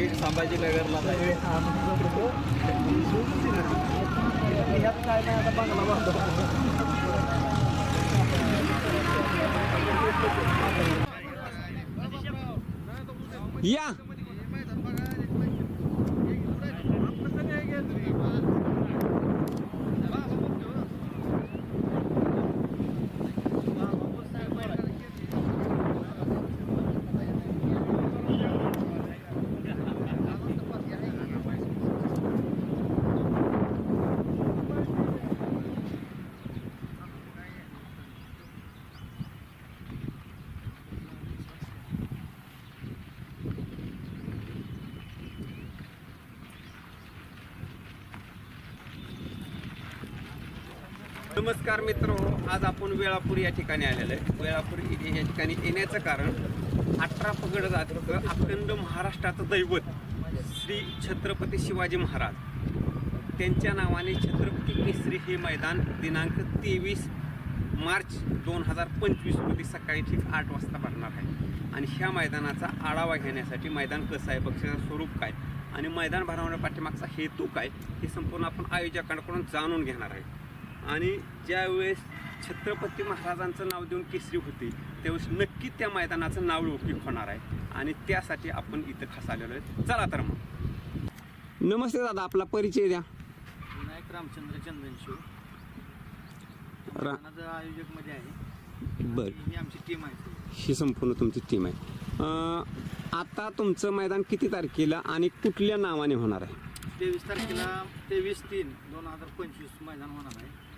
नाशिक संभाजीनगरला काय नाही आता बंगला बांधतो. या. नमस्कार मित्र आज आपण वेळापूर या ठिकाणी आलेलो आहे. वेळापूर इथे या ठिकाणी येण्याचं कारण अठरा पगड जातं अखंड महाराष्ट्राचं दैवत श्री छत्रपती शिवाजी महाराज. त्यांच्या नावाने छत्रपती केसरी हे मैदान दिनांक तेवीस मार्च दोन हजार पंचवीस रोजी सकाळी ठीक आठ वाजता भरणार आहे. आणि ह्या मैदानाचा आढावा घेण्यासाठी मैदान कसं आहे पक्षाचं स्वरूप काय आणि मैदान भरवण्या पाठीमागचा हेतू काय हे संपूर्ण आपण आयोजकांकडून जाणून घेणार आहे. आणि ज्यावेळेस छत्रपती महाराजांचं नाव देऊन केसरी होते त्यावेळेस नक्की त्या मैदानाचं नाव लौकिक होणार आहे. आणि त्यासाठी आपण इथं खास आलेलो आहे चला तर मग. नमस्ते दादा आपला परिचय द्या. विनायक रामचंद्र चंदनशिव. रा मैदानाचं आयोजकमध्ये आहे. बर. ही आमची टीम आहे. ही संपूर्ण तुमची टीम आहे. अं, आता तुमचं मैदान किती तारखेला आणि कुठल्या नावाने होणार आहे? तेवीस तारखेला तेवीस तीन दोन हजार पंचवीस मैदान होणार आहे.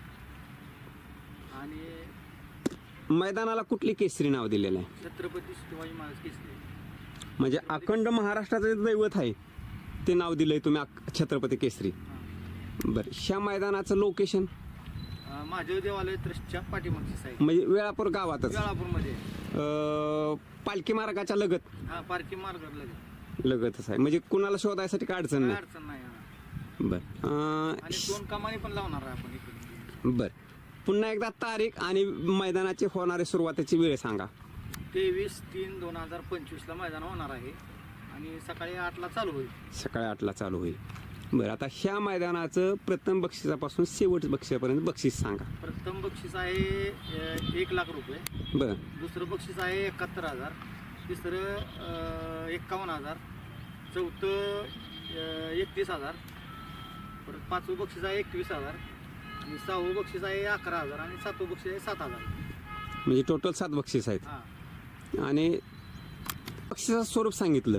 आणि मैदानाला कुठली केसरी नाव दिलेलं आहे? छत्रपती शिवाजी महाराज केसरी. म्हणजे अखंड महाराष्ट्राचं जे दैवत आहे ते नाव दिलंय तुम्ही छत्रपती केसरी. हां. बरं ह्या मैदानाचं लोकेशन? अं, महादेव देवालय ट्रस्टच्या पाठीमागची साईड म्हणजे वेळापूर गावातच? वेळापूरमध्ये. अं, पालखी मार्गाच्या लगत? हा पार्किंग मार्गावर लगेच लगतच आहे. म्हणजे कुणाला शोधायसाठी काय अडचण काय नाही? अडचण नाही हा. बर अं, आणि दोन कमानी पण लावणार आहे आपण इकडे बर. पुन्हा एकदा तारीख आणि मैदानाची होणारी सुरुवातीची वेळ सांगा. तेवीस तीन दोन हजार पंचवीसला मैदान होणार आहे. आणि सकाळी आठला चालू होईल. सकाळी आठला चालू होईल. बरं आता ह्या मैदानाचं प्रथम बक्षिसापासून शेवट बक्षिसापर्यंत बक्षीस सांगा. प्रथम बक्षीस आहे एक लाख रुपये. बरं. दुसरं बक्षीस आहे एकाहत्तर हजार. तिसरं एक्कावन्न हजार. चौथं एकतीस हजार. परत पाचवं बक्षीस आहे एकवीस हजार. आणि सहावं बक्षीस आहे अकरा हजार आणि सातवं बक्षीस आहे सात हजार. म्हणजे टोटल सात बक्षीस आहेत. हां. आणि बक्षिसाचं स्वरूप सांगितलं.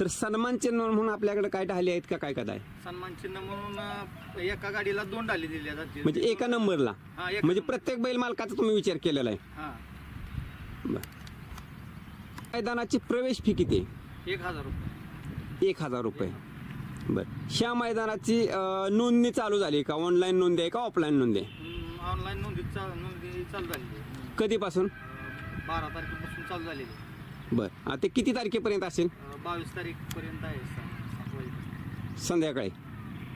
तर सन्मान चिन्ह म्हणून आपल्याकडे काय ढाली आहेत का काय काय सन्मान चिन्ह म्हणून अ, एका गाडीला दोन डाली दिल्या जातील म्हणजे एका नंबरला. हा, एका म्हणजे नंबर. प्रत्येक बैल मालकाचा तुम्ही विचार केलेला आहे. हां. बरं. मैदानाची प्रवेश फी किती आहे? एक हजार रुपये. एक हजार रुपये. बरं. ह्या मैदानाची अं, नोंदणी चालू झाली का? ऑनलाईन नोंदी आहे का ऑफलाईन नोंदी आहे? ऑनलाईन नोंदी चा नोंदी चालू झालेली आहे. कधीपासून? अ, बारा तारखेपासून चालू झालेली आहे. बरं. आता ते किती तारखेपर्यंत असेल? अ, बावीस तारीखपर्यंत आहे सा- सात वाजेपर्यंत. संध्याकाळी.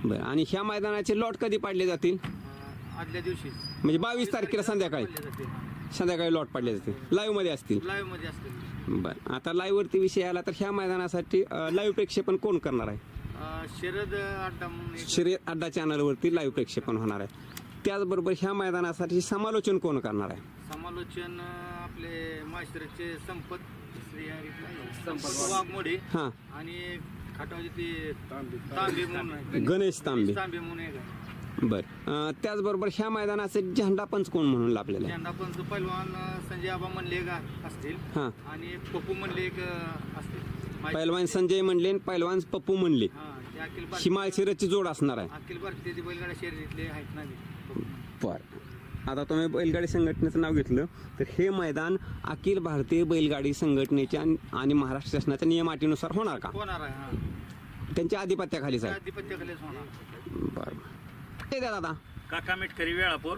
बरं. आणि ह्या मैदानाचे लॉट कधी पाडले जातील? अ, आदल्या दिवशी. म्हणजे बावीस तारखेला संध्याकाळी. संध्याकाळी लॉट पाडले जातील. लाईव्हमध्ये असतील. लाईव्हमध्ये असतील. बरं. आता लाईव्हवरती विषय आला तर ह्या मैदानासाठी लाईव्ह प्रेक्षेपण कोण करणार आहे? शरद अड्डा शर्यत अड्डा चॅनलवरती लाईव्ह प्रेक्षेपण होणार आहे त्याचबरोबर ह्या मैदानासाठी समालोचन कोण करणार आहे? समालोचन आपले माश्रचे संपत श्री संपत वाघमोडे. हां. आणि खाटावचे ते तांबे म्हणून आहे. गणेश तांबे. तांबे म्हणून एक आहे. बरं. अं, त्याचबरोबर ह्या मैदानाचे झेंडा पंच कोण म्हणून लाभलेला? आहे झेंडा पंच पैलवान संजय आबा म्हणले एक असतील. हां. आणि पप्पू म्हणले एक असतील. पैलवान संजय म्हणले आणि पैलवान पप्पू म्हणले. हा ते अखिल भारतीय जोड असणार आहे. अखिल भारतीय बैलगाडा शर्यतीतले आहेत ना ते. बरं. आता तुम्ही बैलगाडी संघटनेचं नाव घेतलं तर हे मैदान अखिल भारतीय बैलगाडी संघटनेच्या आणि महाराष्ट्र शासनाच्या नियमाटीनुसार होणार का? होणार आहे हा. त्यांच्या आधिपत्याखालीच आहे. आधिपत्याखालीच होणार. बरं बरं. ते द्या दादा? काका मेटकरी वेळापूर.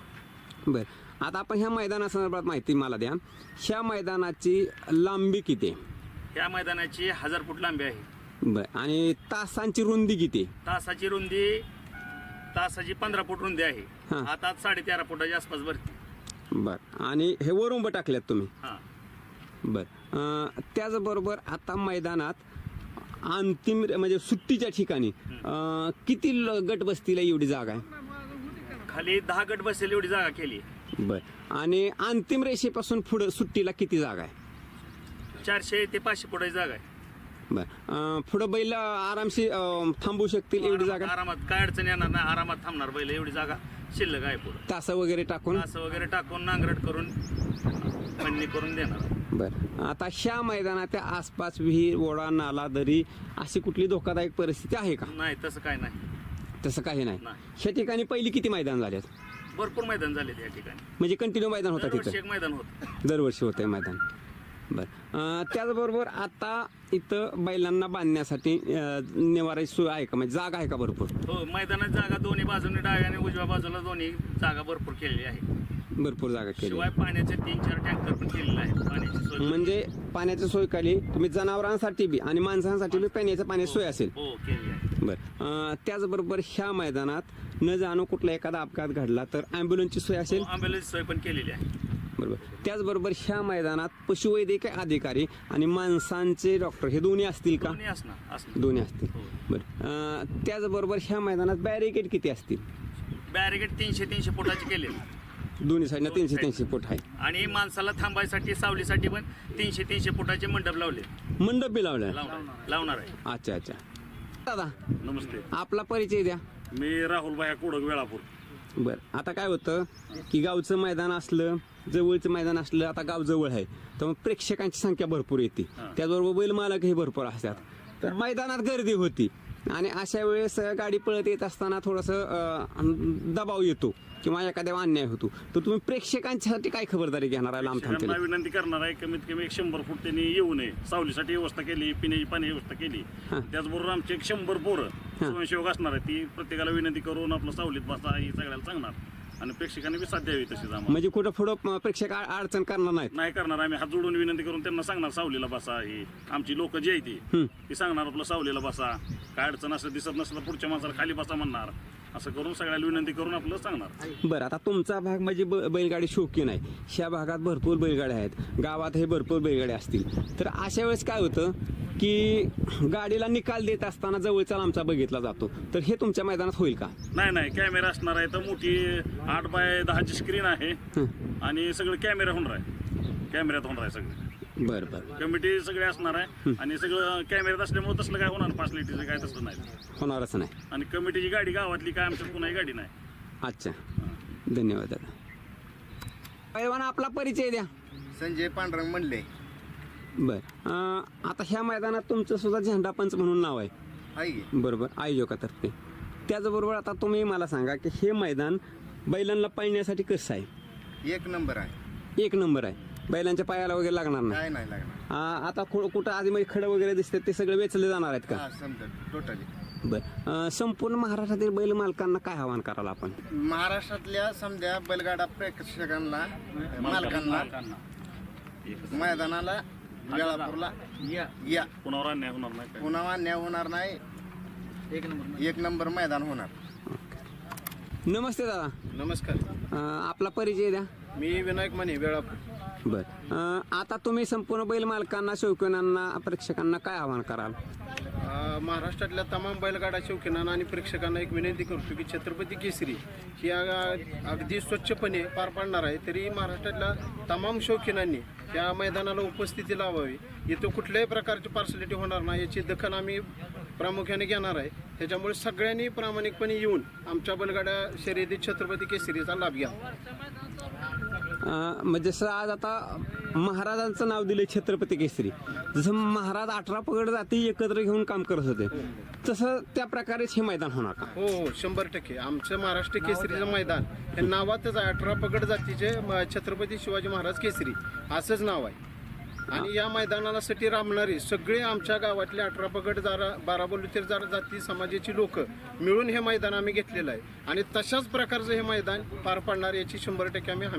बरं. आता आपण ह्या मैदानासंदर्भात माहिती मला द्या. ह्या मैदानाची लांबी किती आहे? या मैदानाची हजार फूट लांबी आहे. बरं आणि तासांची रुंदी किती? तासाची रुंदी तासाची पंधरा फूट रुंदी आहे. हा. आता साडे तेरा फुटाच्या आसपास भरती. बरं आणि हे वरून टाकल्यात तुम्ही? हा. बरं अं, त्याचबरोबर आता मैदानात अंतिम म्हणजे सुट्टीच्या ठिकाणी अं, किती ल- गट बसतील एवढी जागा आहे? खाली दहा गट बसेल एवढी जागा केली. बर आणि अंतिम रेषेपासून पुढे सुट्टीला किती जागा आहे? चारशे ते पाचशे फुटाची जागा आहे. बर. अं, पुढं बैल आरामशी अं, थांबू शकतील एवढी जागा? आरामात काय अडचण येणार नाही. आरामात थांबणार बैल एवढी जागा शिल्लक आहे पुढे. तासं वगैरे टाकून? असं वगैरे टाकून नांगरट करून फंडणी करून देणार. बर. आता ह्या मैदानाच्या आसपास विहीर ओढा नाला दरी अशी कुठली धोकादायक परिस्थिती आहे का? नाही तसं काय नाही. तसं काही नाही. नाही. ह्या ठिकाणी पहिली किती मैदान झालेत भरपूर मैदान झाले या ठिकाणी. म्हणजे कंटिन्यू मैदान होता दरवर्षी तिथं? एक मैदान होत. दरवर्षी होतंय मैदान. बर. त्याचबरोबर आता इथं बैलांना बांधण्यासाठी निवाराची सोय आहे का? म्हणजे जागा आहे का भरपूर? हो मैदानात जागा दोन्ही बाजूने डाव्या आणि उजव्या बाजूला दोन्ही जागा भरपूर केलेली आहे. भरपूर जागा केली शिवाय पाण्याचे तीन चार टँकर पण केलेले आहेत पाण्याची सोय म्हणजे पाण्याची सोय केली तुम्ही जनावरांसाठी बी आणि माणसांसाठी बी पाण्याची सोय असेल. हो केली आहे. बर. त्याचबरोबर ह्या मैदानात न जाणं कुठला एखादा अपघात घडला तर ॲम्ब्युलन्सची सोय असेल? अँब्युलन्स सोय पण केलेली आहे. बरोबर. त्याचबरोबर ह्या मैदानात पशुवैद्यकीय अधिकारी आणि माणसांचे डॉक्टर हे दोन्ही असतील का? दोन्ही असणार असणार. दोन्ही असतील. हो. बरं. अं, त्याचबरोबर ह्या मैदानात बॅरिकेड किती असतील? बॅरिगेट तीनशे तीनशे फुटाची केलेली. दोन्ही साईडला तीनशे तीनशे फूट आहे. आणि माणसाला थांबायसाठी सावलीसाठी पण तीनशे तीनशे फुटाचे मंडप लावले. मंडप बी लावलाय? लावणार लावणार आहे. अच्छा अच्छा. दादा नमस्ते. आपला परिचय द्या. मी राहुल भाया कोडक वेळापूर. बरं. आता काय होतं की गावचं मैदान असलं जवळचं मैदान असलं आता गाव जवळ आहे. तर मग प्रेक्षकांची संख्या भरपूर येते. त्याचबरोबर बैल मालकही भरपूर असतात. तर मैदानात गर्दी होती. आणि अशा वेळेस गाडी पळत येत असताना थोडंसं दबाव येतो किंवा एखाद्या अन्याय होतो. तर तुम्ही प्रेक्षकांसाठी काय खबरदारी घेणार आहे लांब थांबतेला? विनंती करणार आहे कमीत कमी एक शंभर फूट त्यांनी येऊ नये. सावलीसाठी व्यवस्था केली पिण्याची पाणी व्यवस्था केली. त्याचबरोबर आमचे एक शंभर पोरं स्वयंसेवक असणार आहे ती प्रत्येकाला विनंती करून आपलं सावलीत बसा ही सगळ्याला सांगणार. आणि प्रेक्षकांनी बी साथ द्यावी तशीच आम्हाला. म्हणजे कुठं पुढं प्रेक्षक आ- अडचण करणार नाहीत? नाही करणार आम्ही हात जोडून विनंती करून त्यांना सांगणार सावलीला बसा ही आमची लोक जी आहे ती. ती सांगणार आपलं सावलीला बसा. काय अडचण असं दिसत नसलं पुढच्या माणसाला खाली बसा म्हणणार. असं करून सगळ्याला विनंती करून आपलं सांगणार. बरं आता तुमचा भाग म्हणजे ब- बैलगाडी शौकीन आहे ह्या भागात भरपूर बैलगाड्या आहेत. गावात हे भरपूर बैलगाड्या असतील. तर अशा वेळेस काय होतं की गाडीला निकाल देत असताना जवळचा लांबचा बघितला जातो. तर हे तुमच्या मैदानात होईल का? नाही नाही कॅमेरा असणार आहे. तर मोठी आठ बाय दहाची स्क्रीन आहे. आणि सगळं कॅमेरा होणार आहे. कॅमेऱ्यात होणार आहे सगळं. बरं बरं. कमिटी सगळे असणार आहे. आणि सगळं कॅमेऱ्यात असल्यामुळे तसलं काय होणार? फॅसिलिटीचं काय तसलं नाही. होणारच नाही. आणि कमिटीची गाडी गावातली काय आमच्यात कुणाही गाडी नाही. अच्छा. धन्यवाद दादा. पैलवान आपला परिचय द्या. संजय पांडुरंग म्हणले बर. अं, आता ह्या मैदानात तुमचं सुद्धा झेंडा पंच म्हणून नाव आहे. आहे की? बरोबर. आयोजकातर्फे त्याचबरोबर आता तुम्ही मला सांगा की हे मैदान बैलांना पळण्यासाठी कसं आहे? एक नंबर आहे. एक नंबर आहे. बैलांच्या पायाला वगैरे लागणार नाही. काय नाही लागणार आ, आता कुठं आधी मध्ये खडं वगैरे दिसतात ते सगळे वेचले जाणार आहेत का? हा समजा टोटली बर. अं, संपूर्ण महाराष्ट्रातील बैल मालकांना काय आव्हान कराल आपण? महाराष्ट्रातल्या समजा बैलगाडा प्रेक्षकांना मालकांना. मैदानाला वेळापूरला या. कुणावर अन्याय होणार नाही काय? पुन्हा अन्याय होणार नाही. एक नंबर मैदान. होणार. नमस्ते दादा. नमस्कार. अं, आपला परिचय द्या. मी विनायक मने वेळापूर. बर. अं, आता तुम्ही संपूर्ण बैल मालकांना शौकीनांना प्रेक्षकांना काय आव्हान कराल? अ, महाराष्ट्रातल्या तमाम बैलगाडा शौकीनांना आणि प्रेक्षकांना एक विनंती करतो की छत्रपती केसरी ही अगदी स्वच्छपणे पार पाडणार आहे तरी महाराष्ट्रातल्या तमाम शौकीनांनी या मैदानाला उपस्थिती लावावी. इथं कुठल्याही प्रकारची पार्सलिटी होणार नाही याची दखल आम्ही प्रामुख्याने घेणार आहे. त्याच्यामुळे सगळ्यांनी प्रामाणिकपणे येऊन आमच्या बैलगाड्या शर्यती छत्रपती केसरीचा लाभ घ्या. म्हणजे जसं आज आता महाराजांचं नाव दिले छत्रपती केसरी. जसं महाराज अठरा पगड जाती एकत्र घेऊन काम करत होते तसं त्या प्रकारेच हे मैदान होणार का? हो हो शंभर टक्के. आमचं महाराष्ट्र केसरीचं मैदान हे नावातच आहे अठरा पगड जातीचे म- छत्रपती शिवाजी महाराज केसरी असंच नाव आहे. आणि या मैदानासाठी राबणारे सगळे आमच्या गावातले अठरा पगड जारा बारा बलुतेर जारा जाती समाजाची लोक मिळून हे मैदान आम्ही घेतलेलं आहे. आणि तशाच प्रकारचं हे मैदान पार पाडणार याची शंभर टक्के आम्ही हमी